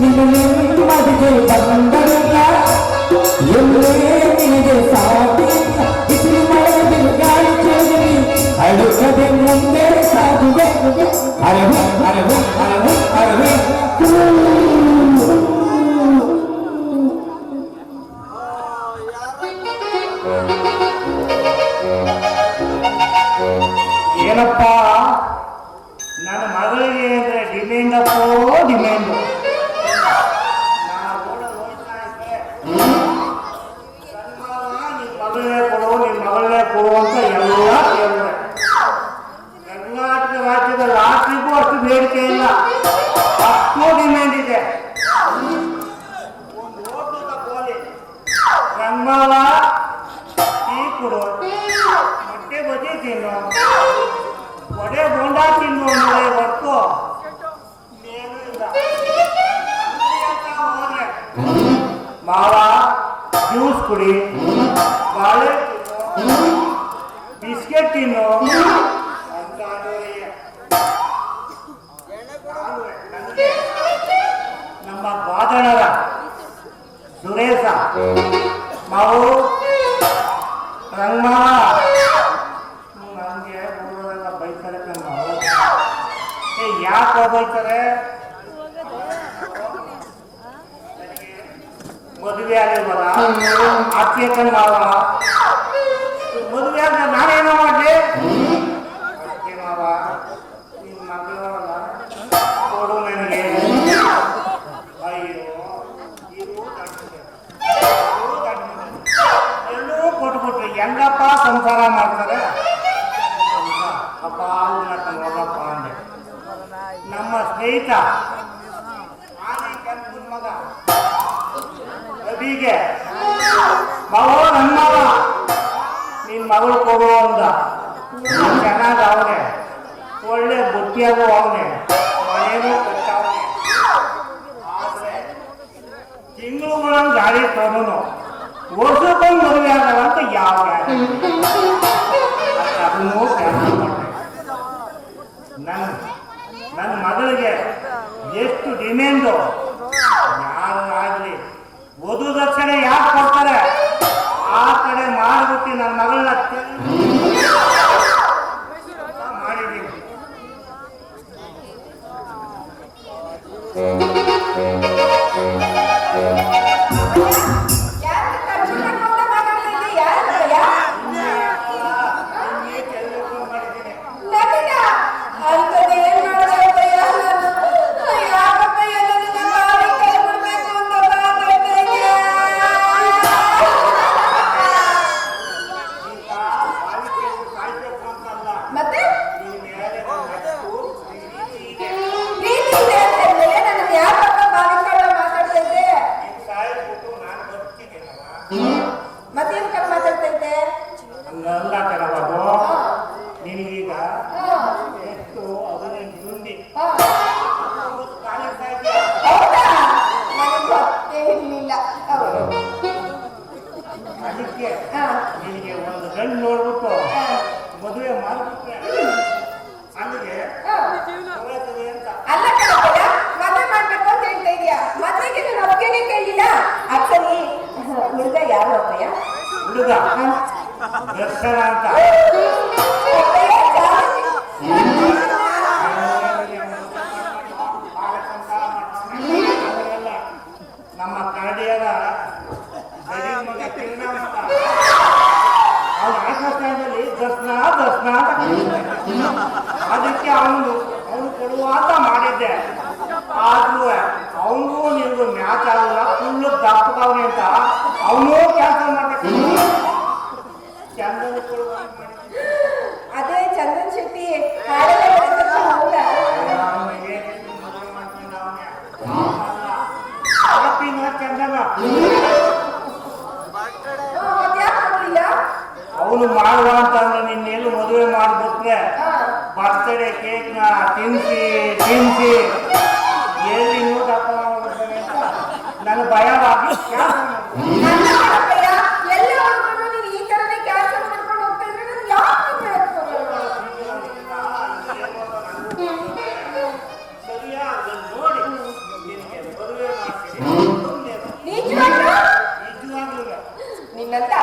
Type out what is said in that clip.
ನಿನ್ನ ನೆಮ್ಮದಿಗೆ ಬಂದರಿಲ್ಲ ಎಲ್ಲೇ ನಿನಗೆ ಸಾಟಿಲ್ಲ ಬಿಸಿಲು ಮಳೆ ಬಿರುಗಾಳಿ ಚಳಿ ಅಳುಕದೆ ಮುಂದೆ ಸಾಗುವೆ ಅರವು ಅರವು ಅರವು ಅರವು ಏನಪ್ಪ ನನ್ನ ಮಗಳಿಗೆ ಅಂದ್ರೆ ಡಿಮ್ಯಾಂಡ್ ಅಪ್ಪೋ ಡಿಮ್ಯಾಂಡು ನಿನ್ ಕುಡಿ ಬಾಳೆ ತಿನ್ನು. ಬಿಸ್ಕೆಟ್ ತಿನ್ನು. ಅಂತ ನಮ್ಮ ಬಾದಣರ ಸುರೇಶ. ಮಾವು. ರಂಗ. ನನಗೆ ಬೈತಾರೆ ಕಮ್ಮ ಏ, ಯಾಕೆ ಬೈತಾರೆ? ಮದುವೆ ಆಗಿಲ್ವಲ್ಲ ಆಚೆ ಮಾವ ಮದುವೆ ಆದ ನಾನೇನೋ ಮಾಡ್ಲಿ ಮಾವ ನಿನ್ನ ಮಗಳಲ್ಲ ಕೊಡು ನನಗೆ. ಅಯ್ಯೋ. ಎಲ್ಲೂ ಕೊಟ್ಬಿಟ್ರು ಹೆಂಗಪ್ಪ ಸಂಸಾರ ಮಾಡ್ತಾರೆ? ಅಪ್ಪ ಅವ್ರನ್ನ ಹೋಗಪ್ಪ ಅಂದೆ. ನಮ್ಮ ಸ್ನೇಹಿತ ಅಬಿಗೆ ಮಗ ನಿನ್ ಮಗಳು ಕೊಡು ಅಂದ. ಚೆನ್ನಾಗ ಅವನೇ. ಒಳ್ಳೆ ಬುದ್ಧಿಯಾಗೂ ಅವನೇ. ಮನೇನು ಕಟ್ಟವನೆ. ಆದ್ರೆ ತಿಂಗಳುಗಳನ್ನು ಗಾಳಿ ತರೋನು ವರ್ಷಕ್ಕೊಂದು ಮದುವೆ ಆಗಲ್ಲ ಅಂತ ಯಾವ ಅದನ್ನೂ. ನನ್ನ ನನ್ನ ಮಗಳಿಗೆ ಎಷ್ಟು ಡಿಮ್ಯಾಂಡು? ಅದಕ್ಕೆ. ನಿನಗೆ ಒಂದು ಗಂಡು ನೋಡ್ಬಿಟ್ಟು. ಮದುವೆ ಮಾಡ್ಬಿಟ್ಟೆ ಅಲ್ಲಿಗೆ ಅಂತ. ಅಲ್ಲ ಮದುವೆ ಮಾಡ್ಬೇಕು ಅಂತ ಹೇಳ್ತಾ ಇದೀಯ? ಮದ್ವೆಗೆ ನಾನು ಒಪ್ಪಿಗೆ ಕೇಳಿಲ್ಲ. ಅಕ್ಷರಿ ಹುಡುಗ ಯಾರು ಅಪ್ಪಯ್ಯ? ಹುಡುಗ. ದರ್ಶನ ಅಂತ. ಮಗ ಕಿರಣ ಅಂತ ಅವನ ಆಕಾಶದಲ್ಲಿ ದರ್ಶನ ದರ್ಶನ. ಅದಕ್ಕೆ ಅವನು ಅವನು ಕೊಡುವ ಮಾಡಿದ್ದೆ. ಆದ್ರೂ ಅವನಿಗೂ ನಿನ್ಗೂ ಮ್ಯಾಚ್ ಆಗಲ್ಲ. ಫುಲ್ಲು ದಪ್ಪಕವನೆ ಅಂತ. ಅವನು ಕೆಲಸ ಅವನು ಮಾಡುವ ಅಂತ ನಿನ್ನೆಲ್ಲೂ ಮದುವೆ ಮಾಡಿಬಿಟ್ರೆ ಬರ್ತ್ಡೇ ನ ತಿನ್ಸಿ ತಿನ್ಸಿ. ಎಲ್ಲಿ ಇನ್ನೂ ನನ್ನ ಭಯ ಅಂತ ನಿನ್ನಂತ